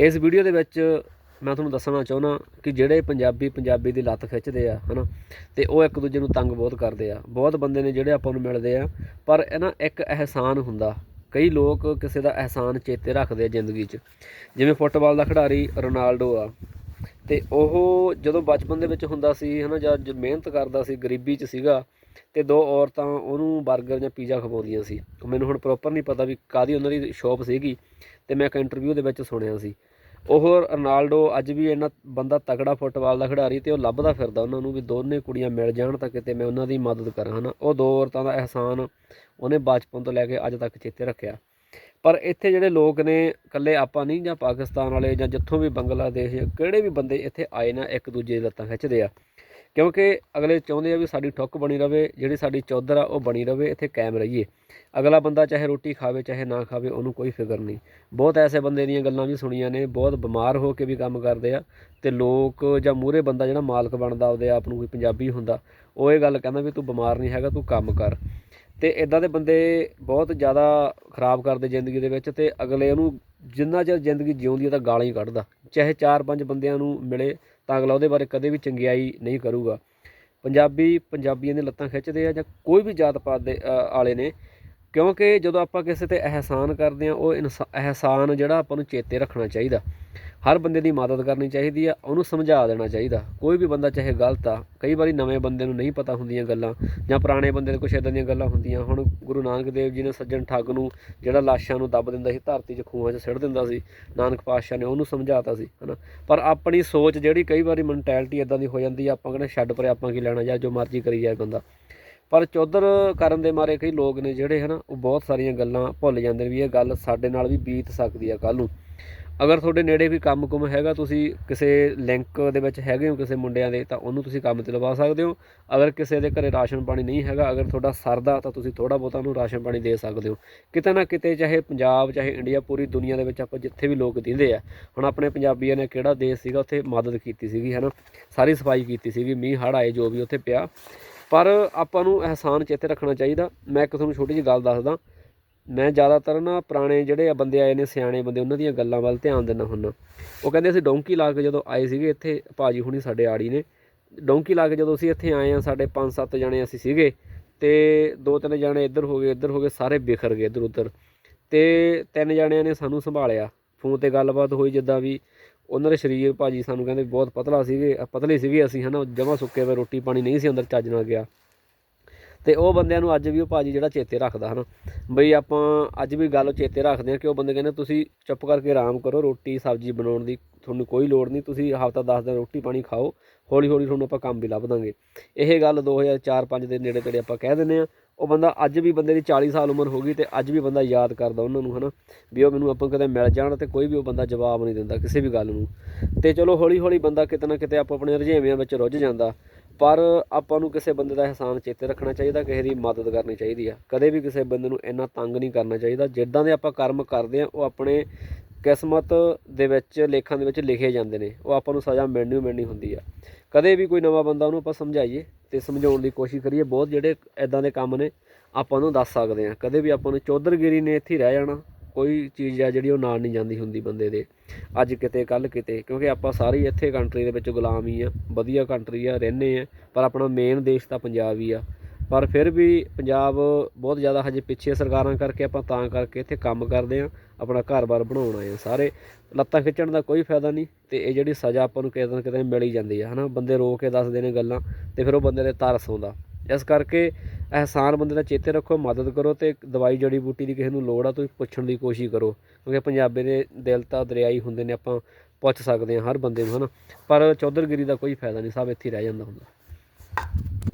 ਇਸ ਵੀਡੀਓ ਦੇ ਵਿੱਚ ਮੈਂ ਤੁਹਾਨੂੰ ਦੱਸਣਾ ਚਾਹੁੰਦਾ ਕਿ ਜਿਹੜੇ ਪੰਜਾਬੀ ਪੰਜਾਬੀ ਦੀ ਲੱਤ ਖਿੱਚਦੇ ਆ, ਹਨਾ, ਤੇ ਉਹ ਇੱਕ ਦੂਜੇ ਨੂੰ ਤੰਗ ਬਹੁਤ ਕਰਦੇ ਆ। ਬਹੁਤ ਬੰਦੇ ਨੇ ਜਿਹੜੇ ਆਪਾਂ ਨੂੰ ਮਿਲਦੇ ਆ, ਪਰ ਇਹ ਨਾ ਇੱਕ ਅਹਿਸਾਨ ਹੁੰਦਾ। ਕਈ ਲੋਕ ਕਿਸੇ ਦਾ ਅਹਿਸਾਨ ਚੇਤੇ ਰੱਖਦੇ ਆ ਜ਼ਿੰਦਗੀ 'ਚ। ਜਿਵੇਂ ਫੁੱਟਬਾਲ ਦਾ ਖਿਡਾਰੀ ਰੋਨਾਲਡੋ ਆ। ਤੇ ਉਹ ਜਦੋਂ ਬਚਪਨ ਦੇ ਵਿੱਚ ਹੁੰਦਾ ਸੀ, ਹਨਾ ਜਦ ਜ- ਮਿਹਨਤ ਕਰਦਾ ਸੀ, ਗਰੀਬੀ 'ਚ ਸੀਗਾ, ਤੇ ਦੋ ਔਰਤਾਂ ਉਹਨੂੰ 버ਗਰ ਜਾਂ ਪੀਜ਼ਾ ਖਵਾਉਂਦੀਆਂ ਸੀ। ਮੈਨੂੰ ਹੁਣ ਪ੍ਰੋਪਰ ਨਹੀਂ ਪਤਾ ਵੀ ਕਾਦੀ ਉਹਨਾਂ ਦੀ ਸ਼ੌਪ ਸੀਗੀ, ਤੇ ਮੈਂ ਇੱਕ ਇੰਟਰਵਿਊ ਦੇ ਵਿੱਚ ਸੁਣਿਆ ਸੀ। ਉਹ ਰੋਨਾਲਡੋ ਅੱਜ ਵੀ ਇੰਨਾ ਬੰਦਾ ਤਕੜਾ ਫੁੱਟਬਾਲ ਦਾ ਖਿਡਾਰੀ ਤੇ ਉਹ ਲੱਭਦਾ ਫਿਰਦਾ ਉਹਨਾਂ ਨੂੰ ਵੀ ਦੋਨੇ ਕੁੜੀਆਂ ਮਿਲ ਜਾਣ ਤਾਂ ਕਿਤੇ ਮੈਂ ਉਹਨਾਂ ਦੀ ਮਦਦ ਕਰਾਂ, ਹਨਾ? ਉਹ ਦੋ ਔਰਤਾਂ ਦਾ ਅਹਿਸਾਨ ਉਹਨੇ ਬਚਪਨ ਤੋਂ ਲੈ ਕੇ ਅੱਜ ਤੱਕ ਚੇਤੇ ਰੱਖਿਆ। ਪਰ ਇੱਥੇ ਜਿਹੜੇ ਲੋਕ ਨੇ ਇਕੱਲੇ ਆਪਾਂ ਨਹੀਂ ਜਾਂ ਪਾਕਿਸਤਾਨ ਵਾਲੇ ਜਾਂ ਜਿੱਥੋਂ ਵੀ ਬੰਗਲਾਦੇਸ਼ ਕਿਹੜੇ ਵੀ ਬੰਦੇ ਇੱਥੇ ਆਏ ਨਾ ਇੱਕ ਦੂਜੇ ਦੀ ਲੱਤਾਂ ਖਿੱਚਦੇ ਆ। ਕਿਉਂਕਿ ਅਗਲੇ ਚਾਹੁੰਦੇ ਆ ਵੀ ਸਾਡੀ ਠੁੱਕ ਬਣੀ ਰਵੇ, ਜਿਹੜੀ ਸਾਡੀ ਚੌਧਰ ਆ, ਉਹ ਬਣੀ ਰਵੇ, ਇੱਥੇ ਕਾਇਮ ਰਹੀਏ। ਅਗਲਾ ਬੰਦਾ ਚਾਹੇ ਰੋਟੀ ਖਾਵੇ, ਚਾਹੇ ਨਾ ਖਾਵੇ, ਉਹਨੂੰ ਕੋਈ ਫਿਕਰ ਨਹੀਂ। ਬਹੁਤ ਐਸੇ ਬੰਦੇ ਦੀਆਂ ਗੱਲਾਂ ਵੀ ਸੁਣੀਆਂ ਨੇ, ਬਹੁਤ ਬਿਮਾਰ ਹੋ ਕੇ ਵੀ ਕੰਮ ਕਰਦੇ ਆ, ਤੇ ਲੋਕ ਜਾਂ ਮੂਹਰੇ ਬੰਦਾ ਜਿਹੜਾ ਮਾਲਕ ਬਣਦਾ, ਉਹਦੇ ਆਪ ਨੂੰ ਕੋਈ ਪੰਜਾਬੀ ਹੁੰਦਾ, ਉਹ ਇਹ ਗੱਲ ਕਹਿੰਦਾ ਵੀ ਤੂੰ ਬਿਮਾਰ ਨਹੀਂ ਹੈਗਾ, ਤੂੰ ਕੰਮ ਕਰ। ਤੇ ਇਦਾਂ ਦੇ ਬੰਦੇ ਬਹੁਤ ਜ਼ਿਆਦਾ ਖਰਾਬ ਕਰਦੇ ਜ਼ਿੰਦਗੀ ਦੇ ਵਿੱਚ, ਤੇ ਅਗਲੇ ਉਹਨੂੰ ਜਿੰਨਾ ਚਿਰ ਜ਼ਿੰਦਗੀ ਜਿਉਂਦੀ ਹੈ ਤਾਂ ਗਾਲਾਂ ਹੀ ਕੱਢਦਾ। ਚਾਹੇ 4-5 ਬੰਦਿਆਂ ਨੂੰ ਮਿਲੇ, ਤਾਂ ਅਗਲਾ ਉਹਦੇ ਬਾਰੇ ਕਦੇ ਵੀ ਚੰਗਿਆਈ ਨਹੀਂ ਕਰੂਗਾ। ਪੰਜਾਬੀ ਪੰਜਾਬੀਆਂ ਦੀਆਂ ਲੱਤਾਂ ਖਿੱਚਦੇ ਆ ਜਾਂ ਕੋਈ ਵੀ ਜਾਤ ਪਾਤ ਦੇ ਆਲੇ ਨੇ, ਕਿਉਂਕਿ ਜਦੋਂ ਆਪਾਂ ਕਿਸੇ ਤੇ ਅਹਿਸਾਨ ਕਰਦੇ ਆ, ਉਹ ਇਨਸਾ- ਅਹਿਸਾਨ ਜਿਹੜਾ ਆਪਾਂ ਨੂੰ ਚੇਤੇ ਰੱਖਣਾ ਚਾਹੀਦਾ। ਹਰ ਬੰਦੇ ਦੀ ਮਦਦ ਕਰਨੀ ਚਾਹੀਦੀ ਆ, ਉਹਨੂੰ ਸਮਝਾ ਦੇਣਾ ਚਾਹੀਦਾ। ਕੋਈ ਵੀ ਬੰਦਾ ਚਾਹੇ ਗਲਤ ਆ, ਕਈ ਵਾਰੀ ਨਵੇਂ ਬੰਦੇ ਨੂੰ ਨਹੀਂ ਪਤਾ ਹੁੰਦੀਆਂ ਗੱਲਾਂ ਜਾਂ ਪੁਰਾਣੇ ਬੰਦੇ ਦੇ ਕੁਛ ਇਦਾਂ ਦੀਆਂ ਗੱਲਾਂ ਹੁੰਦੀਆਂ। ਹੁਣ ਗੁਰੂ ਨਾਨਕ ਦੇਵ ਜੀ ਨੇ ਸੱਜਣ ਠੱਗ ਨੂੰ ਜਿਹੜਾ ਲਾਸ਼ਾਂ ਨੂੰ ਦੱਬ ਦਿੰਦਾ ਸੀ, ਧਰਤੀ 'ਚ ਖੂਹਾਂ 'ਚ ਸਿੱਟ ਦਿੰਦਾ ਸੀ, ਨਾਨਕ ਪਾਤਸ਼ਾਹ ਨੇ ਉਹਨੂੰ ਸਮਝਾਤਾ ਸੀ, ਹਨਾ। ਪਰ ਆਪਣੀ ਸੋਚ ਜਿਹੜੀ ਕਈ ਵਾਰੀ ਮੈਂਟੈਲਿਟੀ ਇਦਾਂ ਦੀ ਹੋ ਜਾਂਦੀ ਆ, ਆਪਾਂ ਕਹਿੰਦੇ ਛੱਡ ਪਰੇ ਆਪਾਂ ਕੀ ਲੈਣਾ ਜਾਂ ਜੋ ਮਰਜ਼ੀ ਕਰੀ ਜਾਏ ਬੰਦਾ। ਪਰ ਚੌਧਰ ਕਰਨ ਦੇ ਮਾਰੇ ਕਈ ਲੋਕ ਨੇ ਜਿਹੜੇ, ਹਨਾ, ਉਹ ਬਹੁਤ ਸਾਰੀਆਂ ਗੱਲਾਂ ਭੁੱਲ ਜਾਂਦੇ ਨੇ ਵੀ ਇਹ ਗੱਲ ਸਾਡੇ ਨਾਲ ਵੀ ਬੀਤ ਸਕਦੀ ਆ ਕੱਲ ਨੂੰ। ਅਗਰ ਤੁਹਾਡੇ ਨੇੜੇ ਵੀ ਕੰਮ ਕੁਮ ਹੈਗਾ, ਤੁਸੀਂ ਕਿਸੇ ਲਿੰਕ ਦੇ ਵਿੱਚ ਹੈਗੇ ਹੋ ਕਿਸੇ ਮੁੰਡਿਆਂ ਦੇ, ਤਾਂ ਉਹਨੂੰ ਤੁਸੀਂ ਕੰਮ ਤੇ ਲਵਾ ਸਕਦੇ ਹੋ। ਅਗਰ ਕਿਸੇ ਦੇ ਘਰੇ ਰਾਸ਼ਨ ਪਾਣੀ ਨਹੀਂ ਹੈਗਾ, ਅਗਰ ਤੁਹਾਡਾ ਸਰਦਾ, ਤਾਂ ਤੁਸੀਂ ਥੋੜਾ ਬਹੁਤਾ ਉਹਨੂੰ ਰਾਸ਼ਨ ਪਾਣੀ ਦੇ ਸਕਦੇ ਹੋ। ਕਿਤੇ ਨਾ ਕਿਤੇ, ਚਾਹੇ ਪੰਜਾਬ, ਚਾਹੇ ਇੰਡੀਆ, ਪੂਰੀ ਦੁਨੀਆ ਦੇ ਵਿੱਚ ਆਪਾਂ ਜਿੱਥੇ ਵੀ ਲੋਕ ਦਿੰਦੇ ਆ, ਹੁਣ ਆਪਣੇ ਪੰਜਾਬੀਆਂ ਨੇ ਕਿਹੜਾ ਦੇਸ਼ ਸੀਗਾ, ਉੱਥੇ ਮਦਦ ਕੀਤੀ ਸੀਗੀ, ਹਨਾ? ਸਾਰੀ ਸਫ਼ਾਈ ਕੀਤੀ ਸੀਗੀ, ਮੀਂਹ, ਹੜ੍ਹ ਆਏ, ਜੋ ਵੀ ਉੱਥੇ ਪਿਆ। ਪਰ ਆਪਾਂ ਨੂੰ ਅਹਿਸਾਨ ਚੇਤੇ ਰੱਖਣਾ ਚਾਹੀਦਾ। ਮੈਂ ਇੱਕ ਤੁਹਾਨੂੰ ਛੋਟੀ ਜਿਹੀ ਗੱਲ ਦੱਸਦਾ। ਮੈਂ ਜ਼ਿਆਦਾਤਰ ਨਾ ਪੁਰਾਣੇ ਜਿਹੜੇ ਆ ਬੰਦੇ ਆਏ ਨੇ, ਸਿਆਣੇ ਬੰਦੇ, ਉਹਨਾਂ ਦੀਆਂ ਗੱਲਾਂ ਵੱਲ ਧਿਆਨ ਦਿੰਦਾ ਹੁੰਦਾ। ਉਹ ਕਹਿੰਦੇ ਅਸੀਂ ਡੋਂਕੀ ਲਾ ਕੇ ਜਦੋਂ ਆਏ ਸੀਗੇ, ਇੱਥੇ ਭਾਜੀ ਹੁਣੀ ਸਾਡੇ ਆੜੀ ਨੇ। ਡੋਂਕੀ ਲਾ ਕੇ ਜਦੋਂ ਅਸੀਂ ਇੱਥੇ ਆਏ ਆ ਸਾਡੇ 5-7 ਜਣੇ ਅਸੀਂ ਸੀਗੇ ਤੇ ਦੋ ਤਿੰਨ ਜਣੇ ਇੱਧਰ ਹੋ ਗਏ, ਇੱਧਰ ਹੋ ਗਏ, ਸਾਰੇ ਬਿਖਰ ਗਏ ਇੱਧਰ ਉੱਧਰ। ਤੇ ਤਿੰਨ ਜਣਿਆਂ ਨੇ ਸਾਨੂੰ ਸੰਭਾਲਿਆ। ਫੋਨ ਤੇ ਗੱਲਬਾਤ ਹੋਈ ਜਿੱਦਾਂ ਵੀ। ਉਹਨਾਂ ਦੇ ਸਰੀਰ ਭਾਜੀ ਸਾਨੂੰ ਕਹਿੰਦੇ ਬਹੁਤ ਪਤਲਾ ਸੀਗੇ, ਪਤਲੇ ਸੀਗੇ ਅਸੀਂ, ਹਨਾ। ਜਮਾ ਸੁੱਕੇ ਹੋਏ ਰੋਟੀ ਪਾਣੀ ਨਹੀਂ ਸੀ ਅੰਦਰ, ਚੱਜ ਨਾਲ ਗਿਆ। ਤੇ ਉਹ ਬੰਦਿਆਂ ਨੂੰ ਅੱਜ ਵੀ ਉਹ ਭਾਜੀ ਜਿਹੜਾ ਚੇਤੇ ਰੱਖਦਾ ਹਨਾ। ਬਈ ਆਪਾਂ ਅੱਜ ਵੀ ਗੱਲ ਚੇਤੇ ਰੱਖਦੇ ਆ ਕਿ ਉਹ ਬੰਦੇ ਕਹਿੰਦੇ ਤੁਸੀਂ ਚੁੱਪ ਕਰਕੇ ਆਰਾਮ ਕਰੋ, ਰੋਟੀ, ਸਬਜ਼ੀ ਬਣਾਉਣ ਦੀ ਤੁਹਾਨੂੰ ਕੋਈ ਲੋੜ ਨਹੀਂ, ਤੁਸੀਂ ਹਫਤਾ 10 ਦਿਨ ਰੋਟੀ ਪਾਣੀ ਖਾਓ ਹੌਲੀ ਹੌਲੀ ਤੁਹਾਨੂੰ ਆਪਾਂ ਕੰਮ ਵੀ ਲੱਭ ਦਾਂਗੇ। ਇਹ ਗੱਲ 2004-5 ਦੇ ਨੇੜੇ ਤੇੜੇ ਆਪਾਂ ਕਹਿ ਦਿੰਦੇ ਆ ਉਹ ਬੰਦਾ ਅੱਜ ਵੀ ਬੰਦੇ ਦੀ 40 ਸਾਲ ਉਮਰ ਹੋ ਗਈ ਤੇ ਅੱਜ ਵੀ ਬੰਦਾ ਯਾਦ ਕਰਦਾ ਉਹਨਾਂ ਨੂੰ ਹਨਾ, ਵੀ ਉਹ ਮੈਨੂੰ ਆਪਾਂ ਕਦੇ ਮਿਲ ਜਾਣ ਤੇ ਕੋਈ ਵੀ ਉਹ ਬੰਦਾ ਜਵਾਬ ਨਹੀਂ ਦਿੰਦਾ ਕਿਸੇ ਵੀ ਗੱਲ ਨੂੰ। ਤੇ ਚਲੋ ਹੌਲੀ ਹੌਲੀ ਬੰਦਾ ਕਿਤੇ ਨਾ ਕਿਤੇ ਆਪੋ ਆਪਣੇ ਰੁਝੇਵਿਆਂ ਵਿੱਚ ਰੁੱਝ ਜਾਂਦਾ। ਪਰ ਆਪਾਂ ਨੂੰ ਕਿਸੇ ਬੰਦੇ ਦਾ ਅਹਿਸਾਨ ਚੇਤੇ ਰੱਖਣਾ ਚਾਹੀਦਾ, ਕਿਸੇ ਦੀ ਮਦਦ ਕਰਨੀ ਚਾਹੀਦੀ ਆ। ਕਦੇ ਵੀ ਕਿਸੇ ਬੰਦੇ ਨੂੰ ਇੰਨਾ ਤੰਗ ਨਹੀਂ ਕਰਨਾ ਚਾਹੀਦਾ। ਜਿੱਦਾਂ ਦੇ ਆਪਾਂ ਕਰਮ ਕਰਦੇ ਆ, ਉਹ ਆਪਣੇ ਕਿਸਮਤ ਦੇ ਵਿੱਚ, ਲੇਖਾਂ ਦੇ ਵਿੱਚ ਲਿਖੇ ਜਾਂਦੇ ਨੇ। ਉਹ ਆਪਾਂ ਨੂੰ ਸਜ਼ਾ ਮਿਲਣੀ ਓ ਮਿਲਣੀ ਹੁੰਦੀ ਆ। ਕਦੇ ਵੀ ਕੋਈ ਨਵਾਂ ਬੰਦਾ ਉਹਨੂੰ ਆਪਾਂ ਸਮਝਾਈਏ ਤੇ ਸਮਝਾਉਣ ਦੀ ਕੋਸ਼ਿਸ਼ ਕਰੀਏ, ਬਹੁਤ ਜਿਹੜੇ ਐਦਾਂ ਦੇ ਕੰਮ ਨੇ, ਆਪਾਂ ਉਹਨੂੰ ਦੱਸ ਸਕਦੇ ਆ। ਕਦੇ ਵੀ ਆਪਾਂ ਨੂੰ ਚੌਧਰਗਿਰੀ ਨੇ ਇੱਥੇ ਰਹਿ ਜਾਣਾ। ਕੋਈ ਚੀਜ਼ ਆ ਜਿਹੜੀ ਉਹ ਨਾਲ ਨਹੀਂ ਜਾਂਦੀ ਹੁੰਦੀ ਬੰਦੇ ਦੇ। ਅੱਜ ਕਿਤੇ ਕੱਲ ਕਿਤੇ, ਕਿਉਂਕਿ ਆਪਾਂ ਸਾਰੇ ਇੱਥੇ ਕੰਟਰੀ ਦੇ ਵਿੱਚ ਗੁਲਾਮ ਹੀ ਆ। ਵਧੀਆ ਕੰਟਰੀ ਆ, ਰਹਿੰਦੇ ਆ, ਪਰ ਆਪਣਾ ਮੇਨ ਦੇਸ਼ ਤਾਂ ਪੰਜਾਬ ਹੀ ਆ। ਪਰ ਫਿਰ ਵੀ ਪੰਜਾਬ ਬਹੁਤ ਜ਼ਿਆਦਾ ਹਜੇ ਪਿੱਛੇ ਸਰਕਾਰਾਂ ਕਰਕੇ ਆਪਾਂ ਤਾਂ ਕਰਕੇ ਇੱਥੇ ਕੰਮ ਕਰਦੇ ਆ, ਆਪਣਾ ਘਰ-ਬਾਰ ਬਣਾਉਣਾ ਆਏ ਆ ਸਾਰੇ। ਲੱਤਾਂ ਖਿੱਚਣ ਦਾ ਕੋਈ ਫਾਇਦਾ ਨਹੀਂ ਤੇ ਇਹ ਜਿਹੜੀ ਸਜ਼ਾ ਆਪਾਂ ਨੂੰ ਕਿਤੇ ਨਾ ਕਿਤੇ ਮਿਲ ਹੀ ਜਾਂਦੀ ਆ, ਹਨਾ? ਬੰਦੇ ਰੋ ਕੇ ਦੱਸਦੇ ਨੇ ਗੱਲਾਂ ਤੇ ਫਿਰ ਉਹ ਬੰਦੇ ਦੇ ਤਰਸ ਆਉਂਦਾ। ਇਸ ਕਰਕੇ ਅਹਿਸਾਨ ਬੰਦੇ ਦਾ ਚੇਤੇ ਰੱਖੋ, ਮਦਦ ਕਰੋ ਅਤੇ ਦਵਾਈ ਜੜੀ ਬੂਟੀ ਦੀ ਕਿਸੇ ਨੂੰ ਲੋੜ ਆ, ਤੁਸੀਂ ਪੁੱਛਣ ਦੀ ਕੋਸ਼ਿਸ਼ ਕਰੋ। ਕਿਉਂਕਿ ਪੰਜਾਬੀ ਦੇ ਦਿਲ ਤਾਂ ਦਰਿਆਈ ਹੁੰਦੇ ਨੇ, ਆਪਾਂ ਪੁੱਛ ਸਕਦੇ ਹਾਂ ਹਰ ਬੰਦੇ ਨੂੰ ਹੈ ਨਾ ਪਰ ਚੌਧਰਗਿਰੀ ਦਾ ਕੋਈ ਫਾਇਦਾ ਨਹੀਂ, ਸਭ ਇੱਥੇ ਰਹਿ ਜਾਂਦਾ ਹੁੰਦਾ।